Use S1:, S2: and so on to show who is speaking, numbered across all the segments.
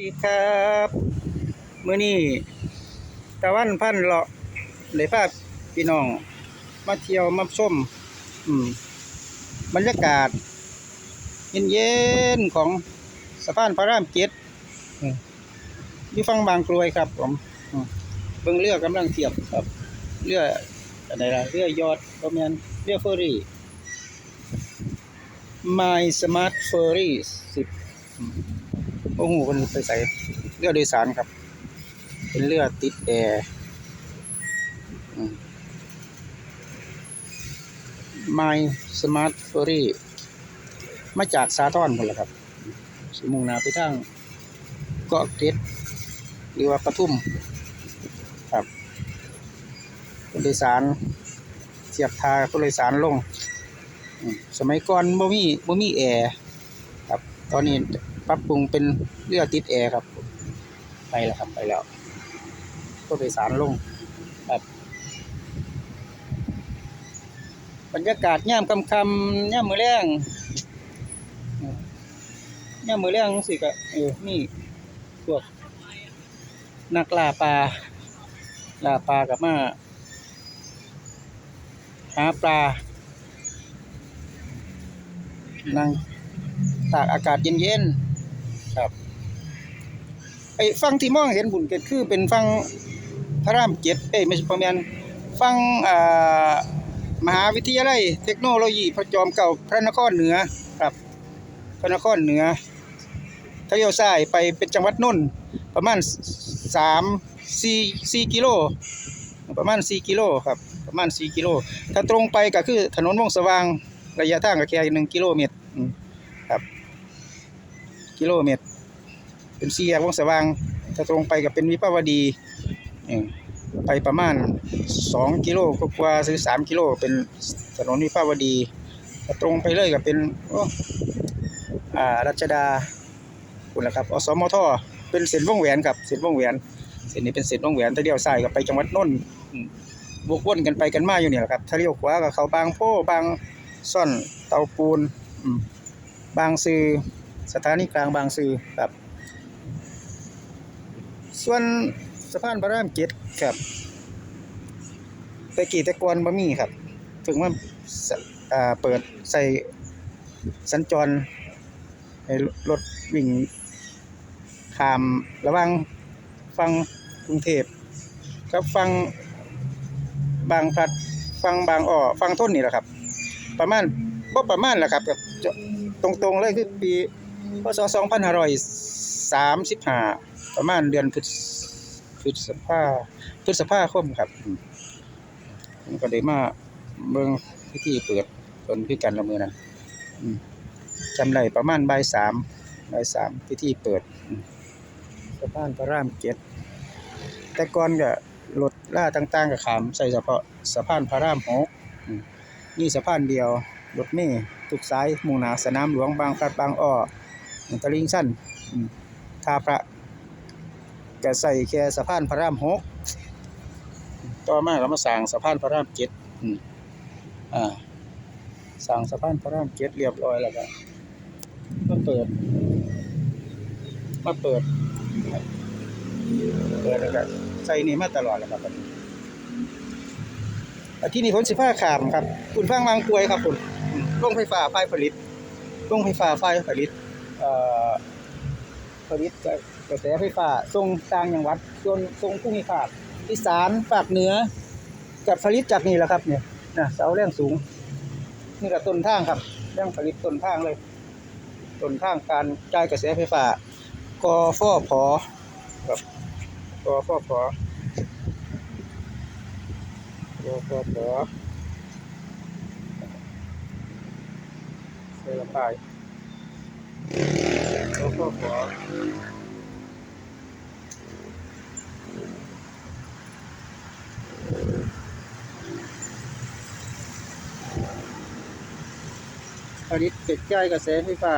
S1: ดีครับมื้อนี้ตะวันพันเลาะเลยพาพี่น้อง มาเที่ยวมาชมอืมบรรยากาศ เย็นๆของสะพานพระรามเจ็ดอยู่ฝั่งบางกรวยครับผมเบิ่งเรือกำลังเทียบครับ เรืออะไรล่ะเรือยอดบ่แม่นเรือเฟอร์รี่ My Smart Ferry 10 โอ้โหคนไปใส่เรือโดยสารครับ เป็นเรือติดแอร์อืม My Smart Ferry มาจากสาทรคนละครับสิมุ่งนาไปทางเกาะเกร็ดหรือว่าปทุมครับผู้โดยสารเทียบทาผู้โดยสารลง สมัยก่อนบ่มีบ่มีแอร์ครับ ตอนนี้ ปรับปรุงเป็นเรือติดแอร์ครับ ไปแล้วครับไปแล้วก็โดยสารลงครับบรรยากาศย่ามคำคำย่ามมือแรงย่ามมือแรงสิกะเออนี่พวกนักล่าปลาล่าปลากับมาหาปลานั่งตากอากาศเย็นๆ อ้ฟังที่มองเห็นบุญเกิดคือเป็นฟังพระรามเจ็ดเอ้ยไม่ใช่ประมาณฟังอ่ามหาวิทยาลัยเทคโนโลยีพระจอมเก่าพระนครเหนือครับ พระนครเหนือถ้าเลี้ยวซ้ายไปเป็นจังหวัดนนท์ประมาณสามสี่สี่กิโลประมาณสี่กิโลครับประมาณสี่กิโล ถ้าตรงไปก็คือถนนวงสว่างระยะทางก็แค่หนึ่งกิโลเมตรครับ กิโลเมตร เป็นสี่แยกวงสว่างถ้าตรงไปก็เป็นวิภาวดีไปประมาณสองกิโลกว่าๆหรือสามกิโลเป็นถนนวิภาวดีถ้าตรงไปเลยก็เป็นอ่ารัชดาคุณละครับอสมทเป็นเส้นวงแหวนครับเส้นวงแหวนเส้นนี้เป็นเส้นวงแหวนถ้าเลี้ยวซ้ายก็ไปจังหวัดนนท์อืมวกวนกันไปกันมาอยู่เนี่ยแหละครับถ้าเลี้ยวขวาก็เขาบางโพบางซ่อนเตาปูนบางซือสถานีกลางบางซื่อครับ ส่วนสะพานพระรามเจ็ดครับแต่กี่แต่ก่อนบ่มีครับถึงว่าสอ่าเปิดใส่สัญจรให้รถวิ่งข้ามระหว่างฟังกรุงเทพกับฟังบางพลัดฟังบางอ้อฟังต้นนี่แหละครับ ประมาณบ่ประมาณแหละครับกับจะตรงๆเลยคือปีพศ2535 ประมาณเดือนพฤษพฤษภาพฤษภาคมครับอืมผมก็ได้มาเบิ่งพิธีเปิดต้นคือกันละมือนั้นจำได้ประมาณบ่ายสามบ่ายสามพิธีเปิดอืมสะพานพระรามเจ็ดแต่ก่อนก็รถล่าต่าง ๆก็ขาม ใส่เฉพาะสะพานพระรามหกนี่สะพานเดียวรถเมล์ทุกสายมุ่งหน้าสนามหลวงบางพลัดบางอ้อตะลิงสั้นท่าพระ ก็ใส่แค่สะพานพระรามหกต่อมาก็มาสร้างสะพานพระรามเจ็ดอ่าสร้างสะพานพระรามเจ็ดเรียบร้อยแล้วก็มาเปิด มาเปิด เปิดแล้วก็ใส่นี่มาตลอดแล้วครับบัดนี้อะที่นี่ผลสิฟ้าขามครับคุณฟังบางกรวยครับคุณอืมโรงไฟฟ้าไฟผลิตโรงไฟฟ้าไฟผลิตผลิต กระแสไฟฟ้าส่งต่างจังหวัดส่วนส่งภูมิภาคอีสานภาคเหนือกับผลิตจากนี่แหละครับเนี่ยนะเสาแรงสูง นี่ก็ต้นทางครับแรงผลิตต้นทางเลยต้นทางการจ่ายกระแสไฟฟ้ากอฟผครับกอฟผกฟผเสระปายแล้วก็ขอ ผลิตเป็ดไก่กระแสไฟฟ้า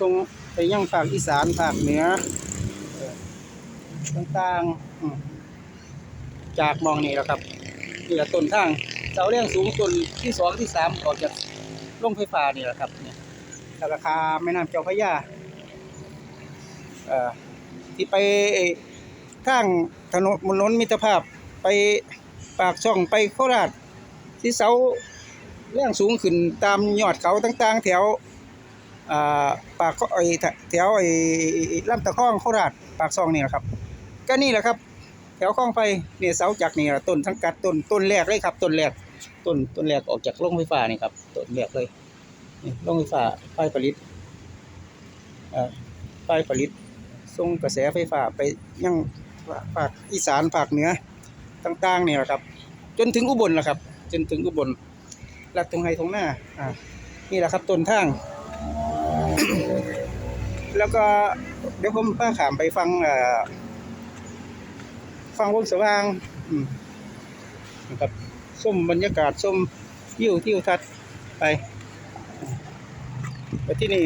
S1: ส่งไปยังภาคอีสานภาคเหนือเอ่อต่างๆจากมองนี่แหละครับนี่แหละต้นทางเสาเรื่องสูงต้นที่สองที่สามออกจากโรงไฟฟ้านี่แหละครับเนี่ยราคาแม่น้ำเจ้าพระยาที่ไปทางถนนถนนมิตรภาพไปปากช่องไปโคราชที่เสา แรงสูงขึ้นตามยอดเขาต่างๆ แถวปากไอ้แถวไอ้ลำตะคองโคราชปากช่องนี่แหละครับ ก็นี่แหละครับ แถวคลองไฟเนี่ยเสาจากนี่ต้นสังกัดต้นต้นแรกเลยครับต้นแรกต้นต้นแรกออกจากโรงไฟฟ้านี่ครับต้นแรกเลยนี่โรงไฟฟ้าไฟผลิตไฟผลิตส่งกระแสไฟฟ้าไปยังภาคอีสานภาคเหนือต่างๆนี่แหละครับ จนถึงอุบลล่ะครับ จนถึงอุบล ลัดตรงไฮตรงหน้าอ่านี่แหละครับต้นทาง แล้วก็เดี๋ยวผมพาขามไปฟังเอ่อฟังวงสว่างอืมนะครับส้มบรรยากาศส้มวิวทิวทัศน์ไปไปที่นี่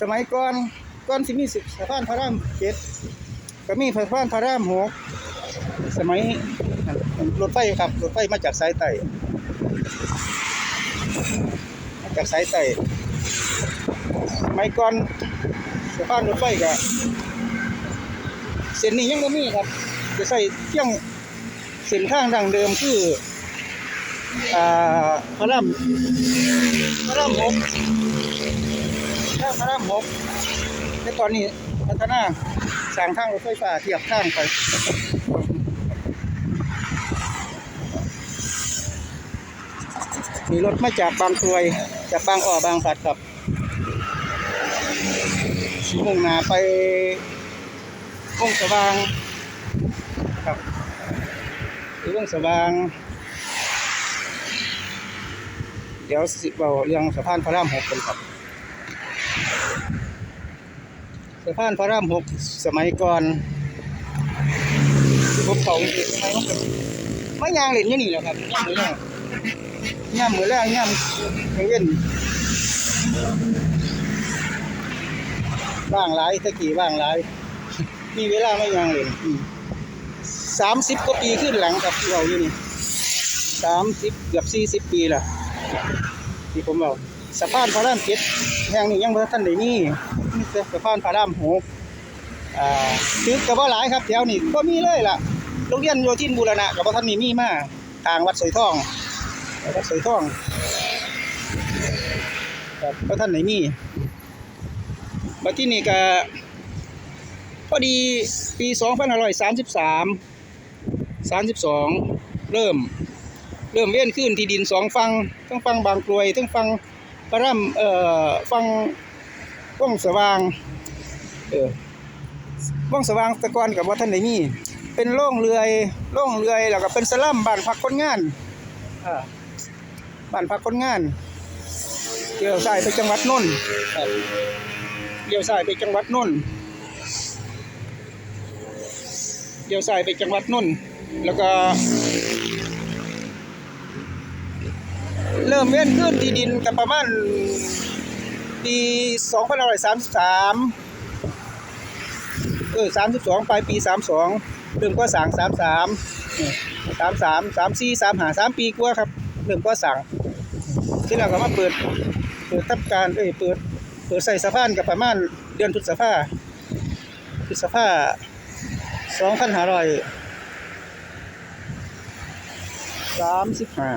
S1: สมัยก่อนก่อนสิมีสิสะพานพระรามเจ็ด ก็มีสะพานพระรามหกสมัยรถไฟครับรถไฟมาจากสายใต้มาจากสายใต้สมัยก่อนสะพานรถไฟก็เส้นนี้ยังบ่มีครับ จะใส่เที่ยงเส้นทางดังเดิมคืออ่าพระรามพระรามหกพระรามหกในตอนนี้พัฒนา สร้างทางรถไฟฟ้าเทียบทางไปมีรถมาจากบางกรวยจากบางอ้อบางพลัดครับมุ่งหน้าไปวงสว่างครับหรือวงสว่าง เดี๋ยวสิเบาเรื่องสะพานพระรามหกกันครับ สะพานพระรามหกสมัยก่อนที่ผมเขาสมัยนั้นไม่ยางเล่นยู่นี่แหละครับย่ามือแรงย่ามมือแรงย่ามเว้นว่างหลายตะกี้ว่างหลายมีเวลาไม่ยังเลยสามสิบกว่าปีขึ้นหลังครับที่เราอยู่นี่สามสิบเกือบสี่สิบปีละที่ผมบอก สะพานพระรามเจ็ดแห่งนี้ยังบ่ท่านได้มีมีแต่สะพานพระรามหกอ่าตึกกับว่าหลายครับแถวนี้ก็มีเลยล่ะโรงเรียนโยธินบูรณะกับว่าท่านนี่มีมากทางวัดสวยทองวัดสวยทองครับว่าท่านไหนมีมาที่นี่ก็พอดีปี2533 32เริ่ม เริ่มเว้นขึ้นที่ดินสองฟังทั้งฟังบางกรวยทั้งฟัง พระร่ำเอ่อฟังว่องสว่างเออว่องสว่างแตะกอนกับว่าท่านไหนมีเป็นโล่งเรือยโล่งเรือยแล้วก็เป็นสลัมบ้านพักคนงานอ่าบ้านพักคนงานเกี่ยวสายไปจังหวัดนนท์ครับเลี้ยวซ้ายไปจังหวัดนนท์เลี้ยวซ้ายไปจังหวัดนนท์แล้วก็ เริ่มเว้นขึ้นที่ดินกันประมาณปี2533เออ32ปลายปี32เริ่มก่อสร้าง33 33 34 35 3ปีกว่าครับเริ่มก่อสร้างที่เราก็มาเปิดเปิดทับการเอ้ยเปิดเปิดใส่สะพานกับประมาณเดือนพฤษภาพฤษภาสองพันห้าร้อยสามสิบห้า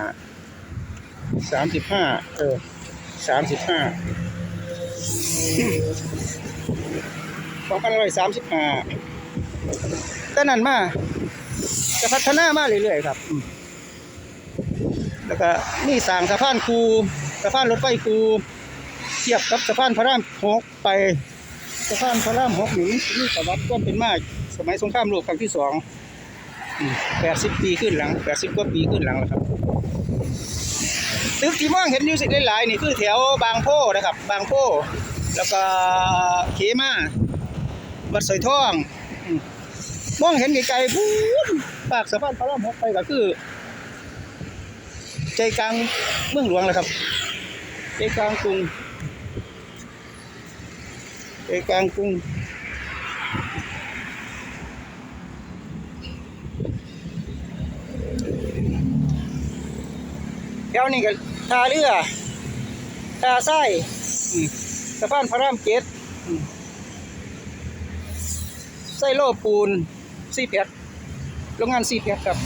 S1: สามสิบห้าเออสามสิบห้าสองพันห้าร้อยสามสิบห้าแต่นั้นมาจะพัฒนามาเรื่อยๆครับแล้วก็นี่สางสะพานคูสะพานรถไฟคูเทียบกับสะพานพระรามหกไปสะพานพระรามหกหนี่มีประวัติก็เป็นมากสมัยสงครามโลกครั้งที่สองแปดสิบปีขึ้นหลังแปดสิบกว่าปีขึ้นหลังแล้วครับ ตึกที่มองเห็นอยู่สิหลายๆนี่คือแถวบางโพนะครับ บางโพแล้วก็เขมาวัดสอยทองมองเห็นไกลๆพูนปากสะพานพระรามหกไปก็คือ ใจกลางเมืองหลวงแหละครับ ใจกลางกรุงใจกลางกรุง ถวนี้ก็ท่าเรือท่าไส้อืมสะพานพระรามเจ็ดอืมไส้โลปูนซีเพชรโรงงานซีเพชรครับ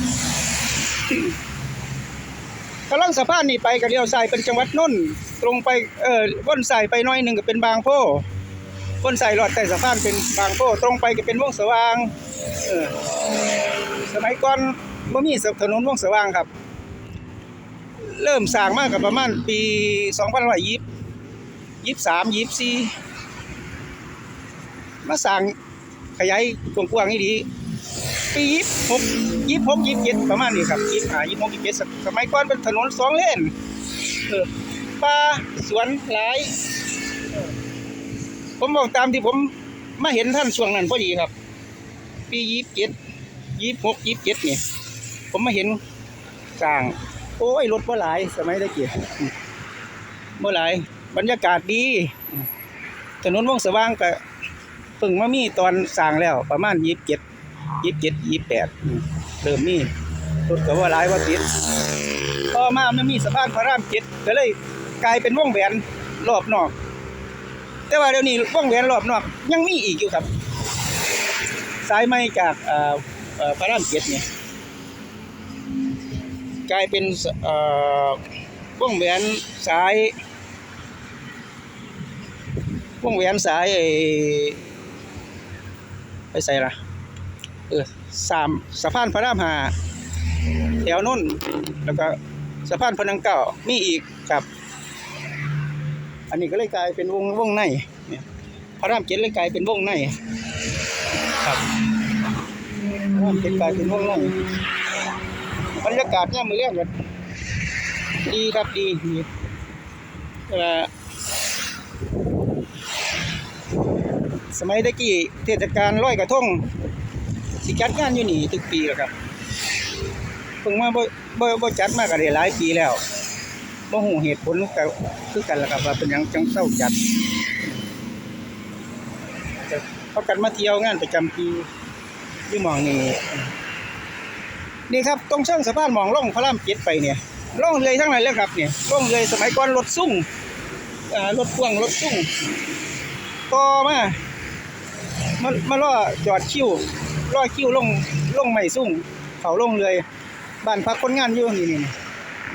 S1: กำลังสะพานนี่ไปกับเลี้ยวซ้ายเป็นจังหวัดนนท์ตรงไปเอ่อวนซ้ายไปหน้อยหนึ่งก็เป็นบางโพวนซ้ายรอดใต้สะพานเป็นบางโพตรงไปก็เป็นวงสว่างเออสมัยก่อนบ่มีถนนวงสว่างครับ เริ่มสร้างมากกับประมาณปี2520 23 24มาสร้างขยายกว้างๆนี่ดีปียี่หกยี่หกยี่เจ็ดประมาณนี้ครับยี่ห้ายี่หกยี่เจ็ดสมัยก่อนเป็นถนนสองเลนเออป่าสวนหลายผมบอกตามที่ผมมาเห็นท่านช่วงนั้นพอดีครับ ปียี่เจ็ดยี่หกยี่เจ็ดนี่ผมมาเห็นสร้าง โอ้ยรถบ่หลาย สมัยตะกี้อืมบ่หลาย บรรยากาศดี ถนนวงสว่างก็เพิ่งมามีตอนสร้างแล้ว ประมาณยี่สิบเจ็ดยี่สิบเจ็ดยี่สิบแปดเริ่มมีรถก็ว่าหลายว่าติดพอมาไมันมีสะพานพระรามเจ็ดก็เลยกลายเป็นวงแหวนรอบนอก แต่ว่าเดี๋ยวนี้วงแหวนรอบนอก ยังมีอีกอยู่ครับ สายไม้จากเอ่อพระรามเจ็ดเนี่ย กลายเป็นเอ่อวงแหวนสายวงแหวนสายไอ้ไปใส่ละเออสามสะพานพระรามหาแถวนนท์แล้วก็สะพานพระนังเก้ามีอีกครับ อันนี้ก็เลยกลายเป็นวงวงในเนี่ยพระรามเจ็ดเลยกลายเป็นวงในครับพระรามเจ็ดกลายเป็นวงใน บรรยากาศเนี่ยมือเรียกกันดีครับดีดีสมัยตะกี้เทศกาลลอยกระทงสิจัดงานอยู่นี่ทุกปีแล้วครับเพิ่งมาบ่บ่บ่จัดมาก็ได้หลายปีแล้วบ่ฮู้เหตุผลก็คือกันล่ะครับว่าเป็นยังจังเศร้าจัดแต่เขากันมาเที่ยวงานประจำปีอยู่หมองนี้ นี่ครับตรงเชิงสะพานหม่องล่องพระรามเจ็ดไปเนี่ยล่องเรือทั้งนั้นเลยครับเนี่ยล่องเรือสมัยก่อนรถซุ่งรถพ่วงรถซุ่งต่อมามามาล่อจอดคิ้วล่อคิ้วล่องล่องไม่สุ่งเขาล่องเลยบ้านพักคนงานอยู่นี่นี่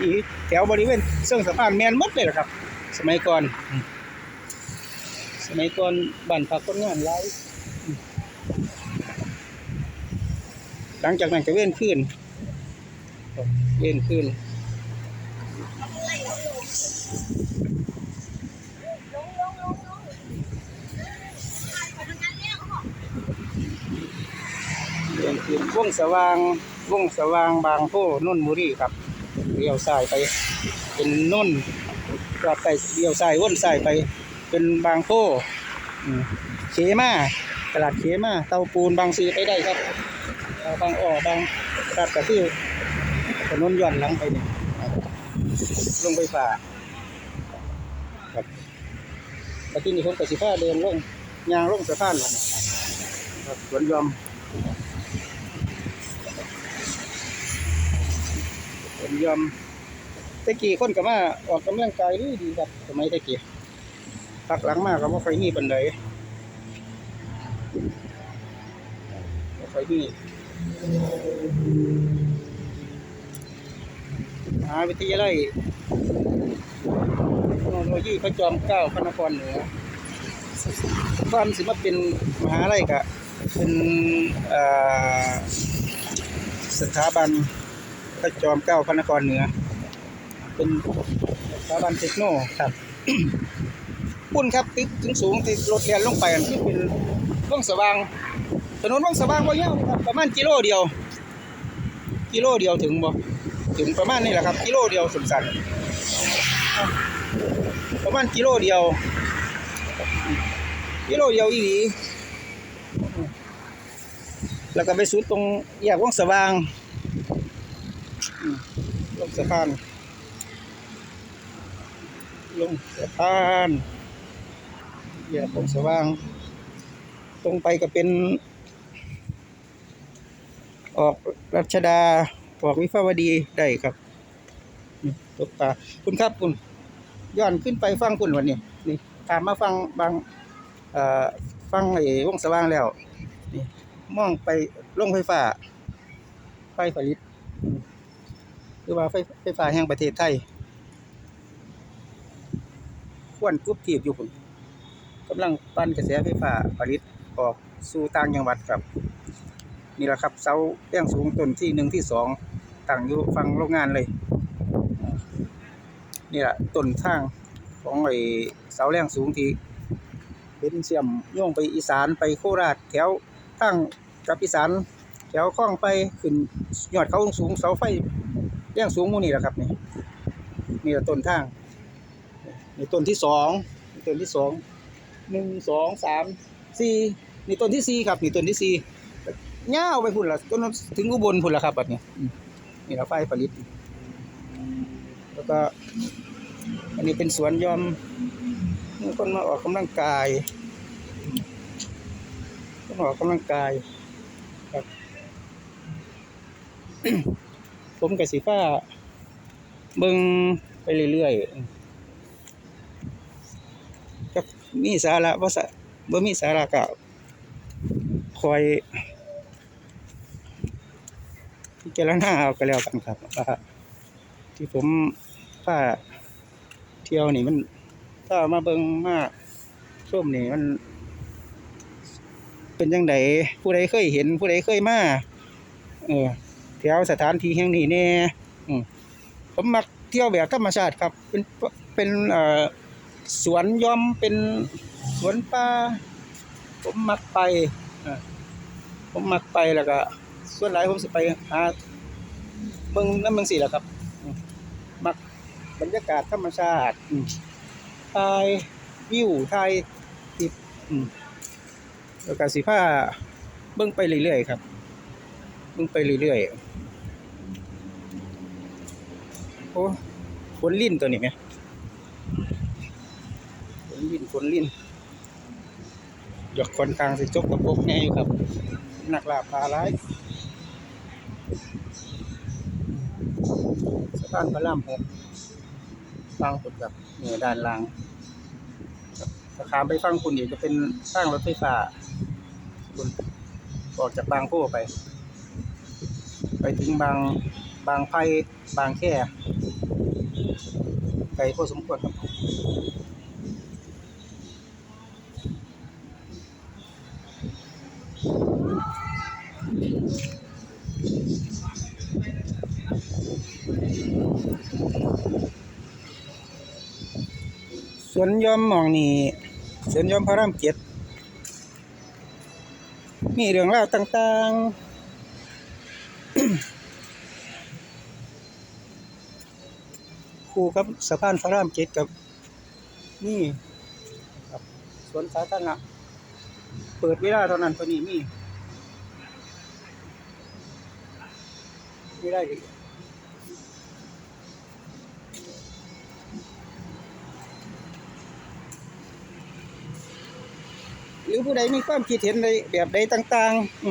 S1: นี่แถวบริเวณเชิงสะพานแมนมดเลยล่ะครับ สมัยก่อน สมัยก่อนบ้านพักคนงานหลายอืมหลังจากนั้นก็เว้นขึ้น เว้นขึ้นเว้นขึ้นวงสว่างวงสว่างบางโพนุ่นบุรีครับเลี้ยวซ้ายไป เป็นนนท์กลับไปเลี้ยวซ้ายวนซ้ายไป เป็นบางโพเขมาตลาดเขมาเตาปูนบางซีไปได้ครับบางอ้อบางตลาดก็คือ ถนนย้อนหลังไปนี่ลงไปฝ่าครับแล้วที่นี่ผมกับสิฟ้าเดินลงยางลงสะพานนั่นครับสวนยอมสวนยอมตะกี้คนก็มาออกกำลังกายดีดีครับสมัยตะกี้พักหลังมากก็บ่ค่อยมีปานใดบ่ค่อยมี หาวิทยาลัยเทคโนโลยีพระจอมเกล้าพระนครเหนือก่อนสิมาเป็นมหาลัยก็เป็นเอ่อสถาบันพระจอมเกล้าพระนครเหนือ เป็นสถาบันเทคโนครับปุ่นครับตึกถึงสูงติดรถเรียนลงไปอันที่เป็นว่องสว่างถนนว่องสว่างว่ายาวครับประมาณกิโลเดียว กิโลเดียวถึงบ่ ถึงประมาณนี้แหละครับกิโลเดียวสั้นประมาณกิโลเดียว กิโลเดียวอีหลีแล้วก็ไปสุดตรงแยกว่องสว่างลงสะพานลงสะพานแยกว่องสว่าง ตรงไปก็เป็น ออกรัชดา ออกวิภาวดีได้ครับตกปลาคุณครับคุณย้อนขึ้นไปฟังคุณวันนี้นี่ถามมาฟังบางฟังไอ้วงสว่างแล้วนี่มองไปโรงไฟฟ้า ไฟผลิตหรือว่าไฟไฟฟ้าแห่งประเทศไทยควรกรุบทีบอยู่คุณกำลังปั้นกระแสไฟฟ้าผลิตออกสู่ต่างจังหวัดครับ นี่แหละครับเสาแรงสูงต้นที่หนึ่งที่สอง ตั้งอยู่ฝั่งโรงงานเลยนี่แหละต้นทางของไอ้เสาแรงสูงที่เป็นเชื่อมโยงไปอีสานไปโคราชแถวทางกับอีสานแถวคลองไปขึ้นยอดเขาสูงเสาไฟแรงสูงมู่นี่แหละครับนี่นี่แหละต้นทางนี่ต้นที่สองนี่ต้นที่สองหนึ่งสองสามสี่นี่ต้นที่สี่ครับนี่ต้นที่สี่ยาวไปพุ่นละต้นถึงอุบลพุ่นละครับแบบนี้ นี่ละไฟผลิต แล้วก็ อันนี้เป็นสวนยอมมีคนมาออกกำลังกายคนออกกำลังกายครับ ผมกับสีฟ้าเบิ่งไปเรื่อยๆจะมีสาระบ่สะบ่มีสาระก็คอย จารณาเอาก็แล้วกันครับว่าที่ผมผ้าเที่ยวนี่มันถ้ามาเบิ่งมาช่วมนี่มัน เป็นจังไดผู้ใดเคยเห็น ผู้ใดเคยมาเออแถวสถานที่แห่งนี้แน่อืมผมมักเที่ยวแบบธรรมชาติครับ เป็นเป็นเอ่อสวนย่อมเป็นสวนป่าผมมักไปผมมักไปแล้วก็ ส่วนหลายผมสิไปหาเบิ่งน้ำเมืองสี่แหละครับ มักบรรยากาศธรรมชาติอืมถ่ายวิวถ่ายติดอืมแล้วก็สิพาเบิ่งไปเรื่อยๆครับ เบิ่งไปเรื่อยๆ โอ้ฝนลิ้นตัวนี้ไหมฝนลิ้นฝนลิ้นหยอกคอนข้างสิจกกระปกแน่อยู่ครับ หนักลาปลาร้าย สะพานพระรามหกฟังคุณกับนี่ด้านล่างครับถ้าขามไปฟังคุณอีกจะเป็นสร้างรถไฟฟ้าคุณออกจากบางโพไป ไปถึงบางบางไผ่บางแค่ไกลพอสมควรครับ วนยอมมองนี่สวนยอมพระรามเจ็ดมีเรื่องราวต่างๆ คู่กับสะพานพระรามเจ็ดกับ นี่ครับสวนสาธารณะเปิดเวลาเท่านั้นเท่านี้มีไม่ได้ดิ หรือผู้ใดมีความคิดเห็นในแบบใดต่างๆอื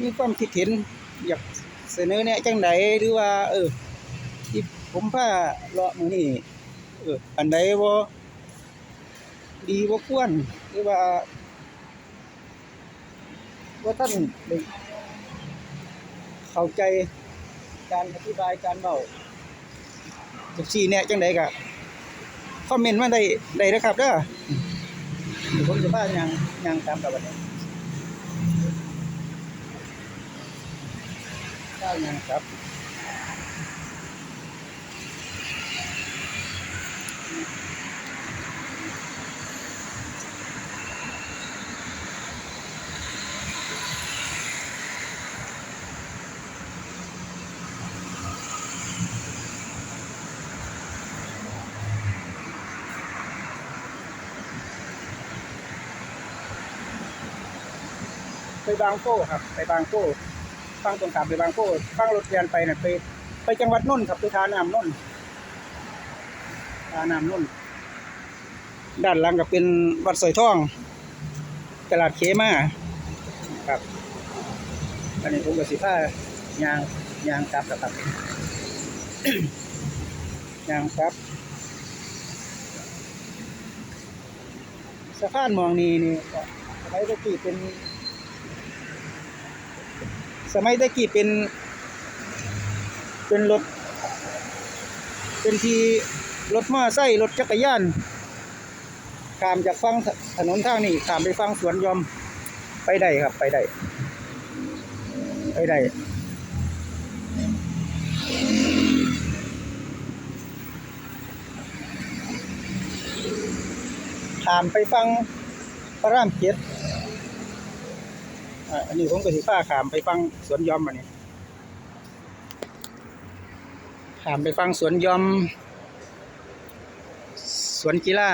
S1: มีความคิดเห็นอยากเสนอแนะจังใดหรือว่า เออที่ผมพาเลาะมือนี้เอออันใดบ่ดีบ่าควรหรือว่า ว่าท่านเข้าใจการอธิบายการเว้าจักซี่แนะจังใดก็คอมเมนต์มาได้ได้เด้อครับเด้อ เดี๋ยวผมจะพายังยังตามกับวันนี้พายังครับ บางโก้ครับ ไปบางโก้ฟังตรงขามไปบางโก้ฟังรถเรียนไปน่ะไป ไปจังหวัดนนท์ครับไปทาน้ำนนท์ทาน้ำนนท์ด้านหลังก็เป็นวัดสอยทอง ตลาดเคมาครับ อันนี้ผมกับสิผ้ายางยางกลับครับยางครับสะพานมองนี้นี่สมัยตะกี้เป็น สมัยตะกี้เป็น เป็นรถ เป็นที่รถมอไซค์รถจักรยานข้ามจากฝั่งถนนทางนี้ข้ามไปฝั่งสวนยอมไปได้ครับ ไปได้ไปได้ข้ามไปฟังพระรามเจ็ด อันนี้ผมก็สิฟ้าขามไปฟังสวนยอมอันนี้ข้ามไปฟังสวนยอม สวนกีฬา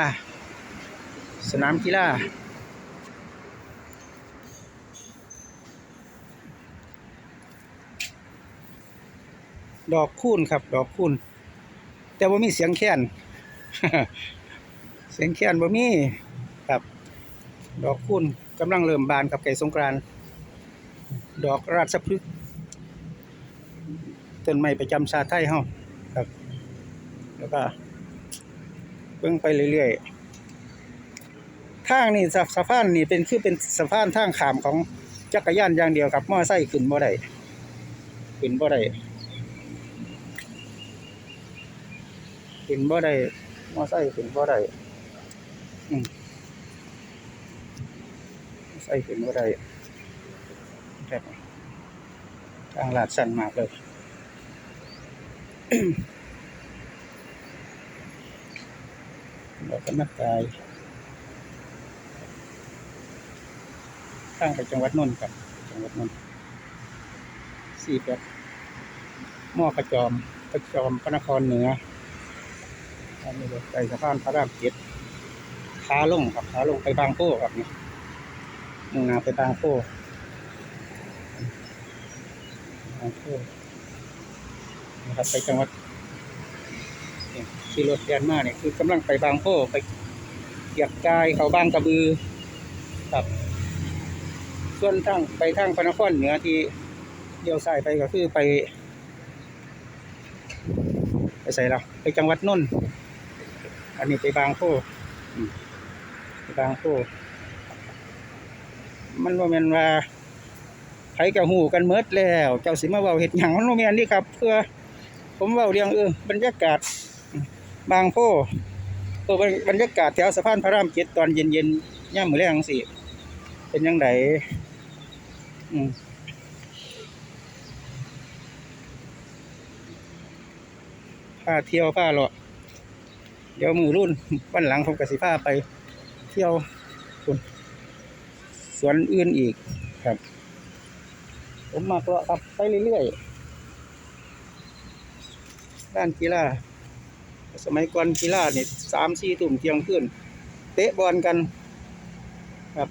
S1: สนามกีฬาดอกคูณครับ ดอกคูณแต่ว่ามีเสียงแค้นเสียงแค้นบ่มีครับ ดอกคูณกำลังเริ่มบานกับไก่สงกรานต์ ดอกราชพฤกษ์ต้นไม้ประจำชาไทยเฮาครับ แล้วก็เบิ่งไปเรื่อยๆทางนี่สะสะพานนี่เป็นคือเป็นสะพานทางขามของจักรยานอย่างเดียวครับมอไซค์ขึ้นบ่ได้ขึ้นบ่ได้ขึ้นบ่ได้มอไซค์ขึ้นบ่ได้อืมมอไซค์ขึ้นบ่ได้ครับ ทางลาดสั้นมากเลยเราก็นักกายข้างไปจังหวัดนนท์ครับจังหวัดนนท์สี่แปดหม้อกระจอมกระจอมพระนครเหนืออันนี้รถไฟสะพานพระรามเจ็ดขาลงครับขาลงไปบางโป้ครับนี่มุ่งหน้าไปบางโป้ บางโป้นะครับไปจังหวัดขี่รถแดนมาเนี่ยคือกำลังไปบางโพไปเกียบกายเขาบางกระบือครับ ส่วนทางไปทางพนครเหนือที่เลี้ยวซ้ายไปก็คือไป ไปใส่เราไปจังหวัดนนท์อันนี้ไปบางโพไปบางโพมันว่าแม่นว่า ผกะหูกันเมิดแล้ว เจ้าสิมาเว้าเฮ็ดหยังมันบ่แม่นนี่ครับ เพื่อผมเว้าเรื่องเออบรรยากาศบางโพเออบรรบรรยากาศแถวสะพานพระรามเจ็ดตอนเย็นๆย่ามมือแลงสิเป็นยังไงอืมพาเที่ยวพาเลาะเดี๋ยวมือรุ่นวันหลังผมกสิพาไป เที่ยวสวนอื่นอีกครับ ผมมากเลาะครับไปเรื่อยๆด้านกีฬาสมัยก่อนกีฬาเนี่ยสามสี่ตุ่มเที่ยงขึ้น เตะบอลกันครับ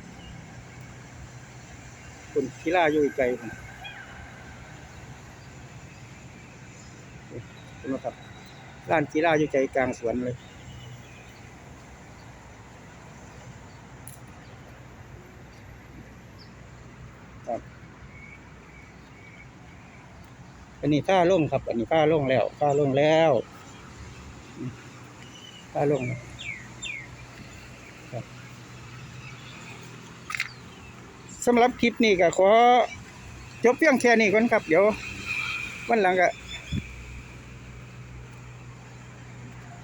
S1: คุณกีฬาอยู่ไกลผมคุณครับร้านกีฬาอยู่ใจกลางสวนเลย อันนี้ผ้าล่งครับ อันนี้ผ้าล่งแล้วผ้าล่งแล้วป้าลงสำหรับคลิปนี้ก็ขอจบเพียงแค่นี้ก่อนครับ เดี๋ยววันหลังก็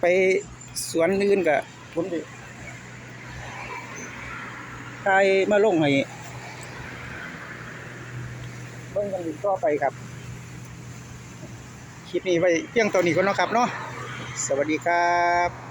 S1: ไปสวนอื่นก็ผมจะทายมาลงให้เบิ่งกันอีกต่อไปครับ คลิปนี้ไว้เพียงตัวนี้ก่อนเนาะครับเนาะสวัสดีครับ